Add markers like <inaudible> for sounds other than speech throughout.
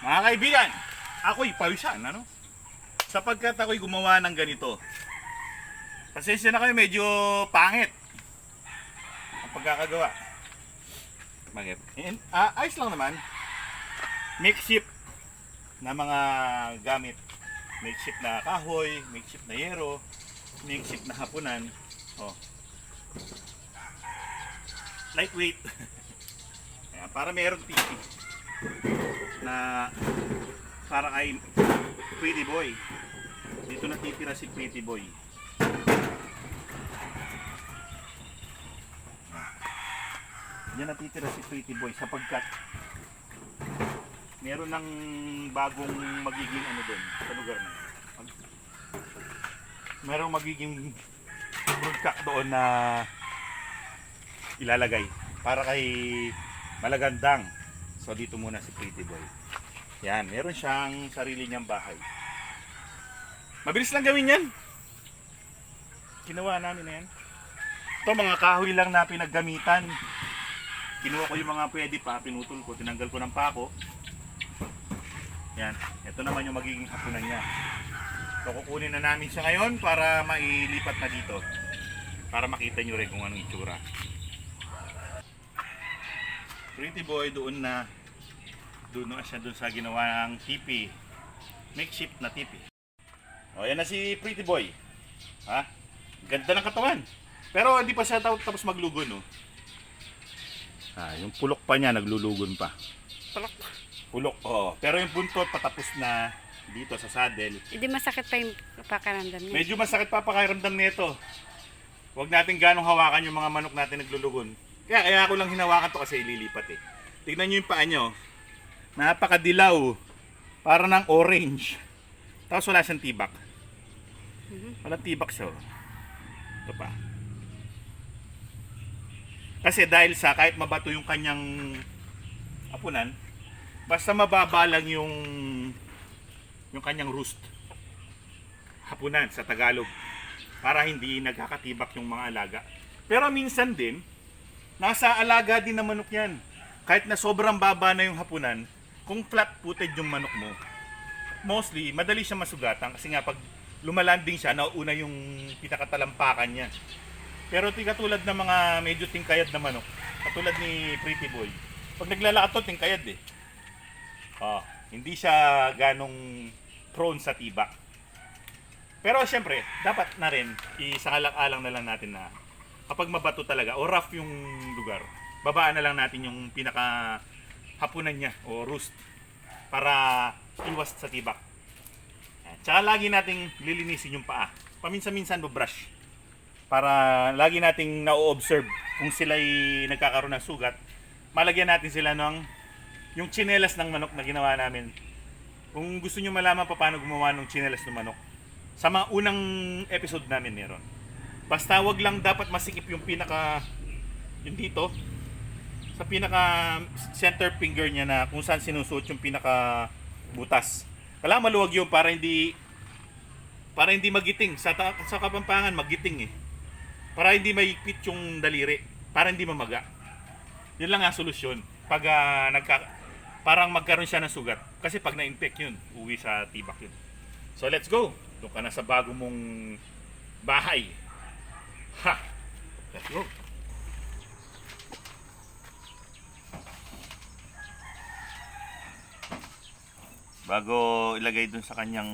Mga kaibigan, ako'y pawisan, ano? Sapagkat ako'y gumawa ng ganito. Pasensya na kayo, medyo pangit ang pagkakagawa. Bakit? And, ah, ayos lang naman. Makeshift na mga gamit. Makeshift na kahoy, makeshift na yero, makeshift na hapunan. Oh. Lightweight. <laughs> Ayan, para meron titi na para kay Pretty Boy. Dito natitira si Pretty Boy. Diyan natitira si Pretty Boy sapagkat meron ng bagong magiging ano doon sa lugar na. Mag- Merong magiging broodcock doon na ilalagay para kay malagandang. So dito muna si Pretty Boy. Yan, meron siyang sarili niyang bahay. Mabilis lang gawin yan. Ginawa namin na yan. Ito mga kahoy lang na pinaggamitan. Kinuha ko yung mga pwede pa, pinutol ko, tinanggal ko ng pako. Yan, ito naman yung magiging hapunan niya. So kukunin na namin siya ngayon para mailipat na dito. Para makita nyo rin kung anong itsura. Pretty boy doon na doon na siya doon sa ginawa ng tipi. Makeshift na tipi. O yan na si Pretty Boy. Ha? Ganda ng katawan. Pero hindi pa siya tapos maglugon, no? Ah, yung pulok pa niya naglulugon pa. Pulok. Pulok, oh. Pero yung buntot patapos na dito sa saddle. Hindi masakit pa yung pakaramdam niya. Medyo masakit pa pakiramdam nito. Huwag natin ganong hawakan yung mga manok natin naglulugon. Kaya kaya ako lang hinawakan to kasi ililipat eh. Tignan nyo yung paa nyo. Napakadilaw. Para ng orange. Tapos wala siyang tibak. Walang tibak siya. Ito pa. Kasi dahil sa kahit mabato yung kanyang apunan, basta mababa lang yung yung kanyang roost hapunan sa Tagalog para hindi nagkakatibak yung mga alaga. Pero minsan din, nasa alaga din na manok yan. Kahit na sobrang baba na yung hapunan, kung flat-footed yung manok mo, mostly, madali siya masugatan kasi nga pag lumalanding siya, nauuna yung pinakatalampakan niya. Pero katulad ng mga medyo tingkayad na manok, katulad ni Pretty Boy, pag naglalakad to, tingkayad eh. Ah, hindi siya ganong prone sa tibak. Pero siyempre, dapat na rin, isangalang-alang na lang natin na kapag mabato talaga o rough yung lugar, babaan na lang natin yung pinaka hapunan niya o roost para iwas sa tibak. Tsaka lagi nating lilinisin yung paa. Paminsan-minsan brush para lagi nating na-observe kung sila'y nagkakaroon ng sugat. Malagyan natin sila ng yung chinelas ng manok na ginawa namin. Kung gusto nyo malaman pa paano gumawa ng chinelas ng manok, sa mga unang episode namin meron. Basta wag lang dapat masikip yung pinaka yung dito sa pinaka center finger niya na kung saan sinusuot yung pinaka butas. Kailangan maluwag yun para hindi para hindi magiting sa sa kapampangan magiting eh. Para hindi maikpit yung daliri, para hindi mamaga. Yun lang ang solusyon. Pag ah, nagka parang magkaroon siya ng sugat. Kasi pag na-infect yun, uwi sa tibak yun. So let's go. Doon ka na sa bago mong bahay. Ha! Let's go. Bago ilagay dun sa kanyang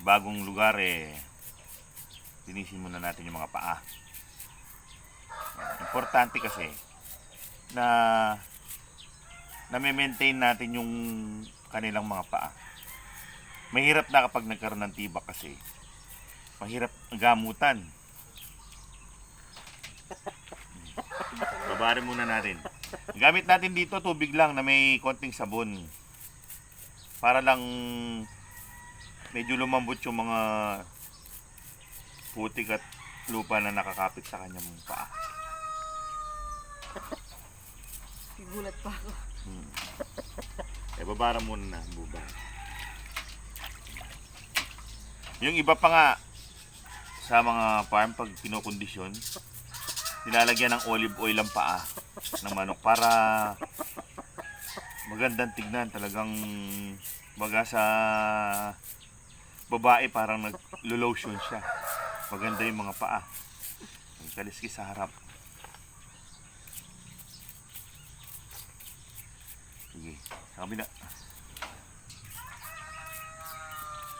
bagong lugar eh, linisin muna natin yung mga paa. Importante kasi na na-maintain natin yung kanilang mga paa. Mahirap na kapag nagkaroon ng tibak kasi. Mahirap gamutan. <laughs> Babarin muna natin. Gamit natin dito tubig lang na may konting sabon. Para lang medyo lumambot yung mga putik at lupa na nakakapit sa kanyang paa. <laughs> Gulat pa ako. Eh, babara muna na, buba. Yung iba pa nga, sa mga farm, pag kinokondisyon, nilalagyan ng olive oil ang paa ng manok para magandang tignan. Talagang baga sa babae parang nag-lotion siya. Maganda yung mga paa. May kaliski sa harap. Sige sa kabila.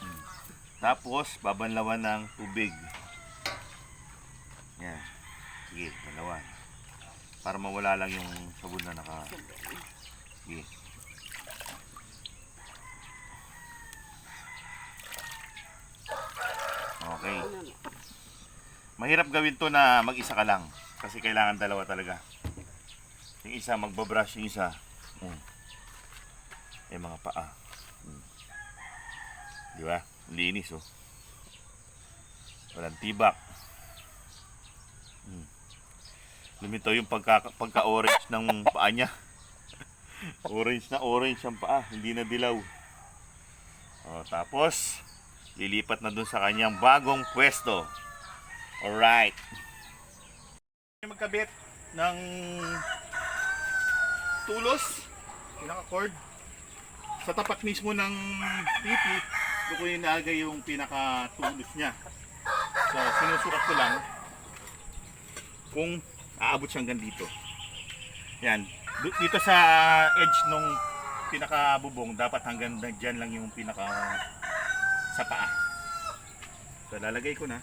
Hmm. tapos babanlawan ng tubig. Yan. Sige dalawa. Para mawala lang yung sabon na naka Okay. Mahirap gawin to na mag-isa ka lang. Kasi kailangan dalawa talaga. Yung isa magbabrush, yung isa. Mm. Eh mga paa. Mm. Di ba? Linis oh. Walang tibak. Mm. Lumito yung pagka, pagka-orange ng paa niya. Orange na orange ang paa, hindi na dilaw. Oh, tapos, lilipat na dun sa kanyang bagong pwesto. Alright. Magkabit ng tulos, pinaka-cord, sa tapat mismo ng TV, doon ko inagay yung pinaka-tulos niya. So, sinusukat ko lang kung aabot siya hanggang dito. Yan. Dito sa edge nung pinaka-bubong, dapat hanggang dyan lang yung pinaka sa paa. So, lalagay ko na.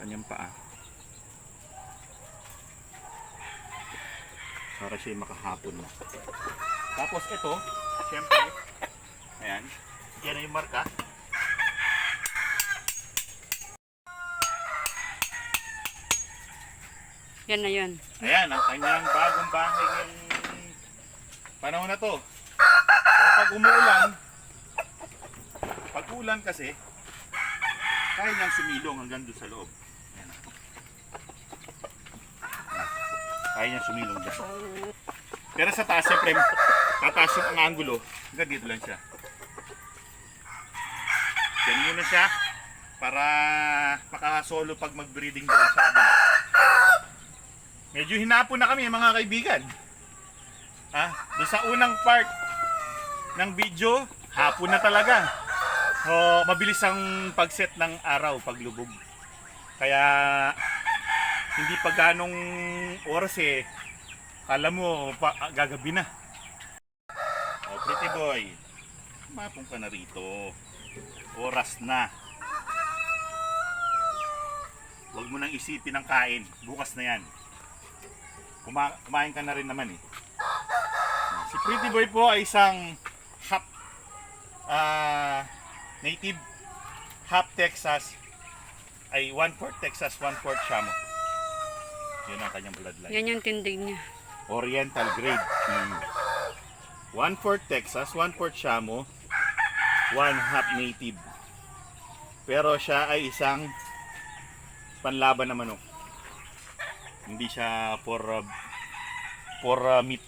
Kanyang paa. Para siya makahapon na. Tapos ito, syempre, ayan, yan yung marka. Yan na yun. Ayan, ang kanyang bagong bahay ngayong panahon na to. So, pag umuulan, pag ulan kasi, kaya niyang sumilong hanggang doon sa loob. Ayan. Kaya niyang sumilong dyan. Pero sa taas, siyempre, tataas yung ang angulo, hanggang dito lang siya. Yan muna siya para makasolo pag mag-breeding doon sa kabila. Medyo hinapon na kami mga kaibigan. Ah, doon sa unang part ng video, hapon na talaga. So, mabilis ang pagset ng araw paglubog. Kaya hindi pa ganong oras eh. Alam mo, pa, gagabi na. Oh, pretty boy. Mapong ka na rito. Oras na. Huwag mo nang isipin ang kain. Bukas na yan. Kuma kumain ka na rin naman eh. Si Pretty Boy po ay isang half ah, native half Texas ay one fourth Texas, one fourth Shamo. Yun ang kanyang bloodline. Yan yung tindig niya. Oriental grade. Mm. One fourth Texas, one fourth Shamo, one half native. Pero siya ay isang panlaban na manok. Hindi siya for uh, for uh, meat.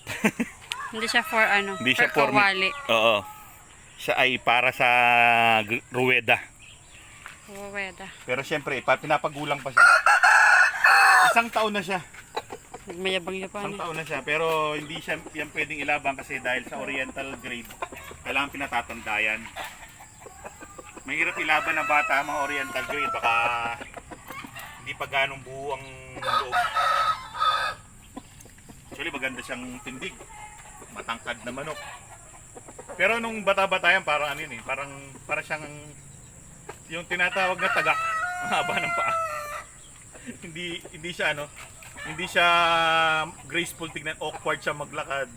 <laughs> Hindi siya for ano, Hindi siya for kawali. Oo. Siya ay para sa ruweda. Waweda. Pero siyempre, pa, pinapagulang pa siya. Isang taon na siya. Nagmayabang niya pa. Isang Ano. taon na siya. Pero hindi siya yan pwedeng ilabang kasi dahil sa oriental grade, kailangan pinatatandayan. Mahirap ilaban na bata mga oriental grade. Baka hindi pa ganong buo ang loob. Actually, maganda siyang tindig. Matangkad na manok. Pero nung bata-bata yan, parang ano yun eh. Parang, parang siyang yung tinatawag na tagak. Ang haba ng paa. hindi, hindi siya ano, hindi siya graceful tignan, awkward siya maglakad.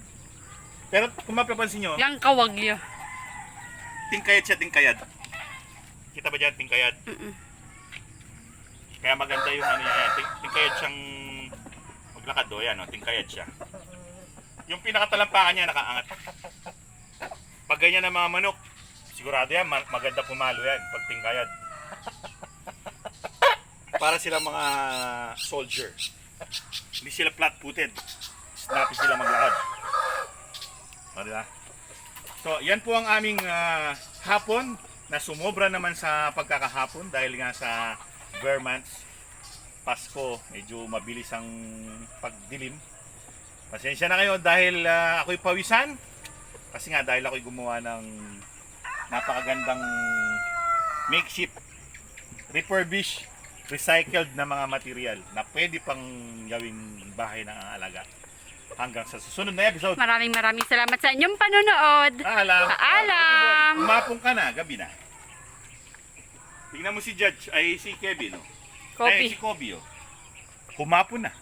Pero kung mapapansin nyo, Yang kawagyo. tingkayad siya, tingkayad. Kita ba dyan, tingkayad? Mm-mm. Kaya maganda yung ano yan, ting, tingkayad siyang maglakad do, yan, oh, tingkayad siya. Yung pinakatalampakan niya nakaangat. Pag ganyan ang mga manok, sigurado yan, ma- maganda pumalo yan pag tingkayad. Para sila mga soldier. Hindi sila flat-footed. Snappy sila maglakad. O, di ba? So, yan po ang aming ah, hapon na sumobra naman sa pagkakahapon dahil nga sa bare months. Pasko, medyo mabilis ang pagdilim. Pasensya na kayo dahil ah, ako'y pawisan. Kasi nga dahil ako'y gumawa ng napakagandang makeshift, refurbished, recycled na mga material na pwede pang gawing bahay ng alaga. Hanggang sa susunod na episode. Maraming maraming salamat sa inyong panonood. Paalam. Paalam. Umapong ka na, gabi na. Tingnan mo si Judge, ay si Kevin, oh. Ay, Copy. si Kobe, oh. Humapon na.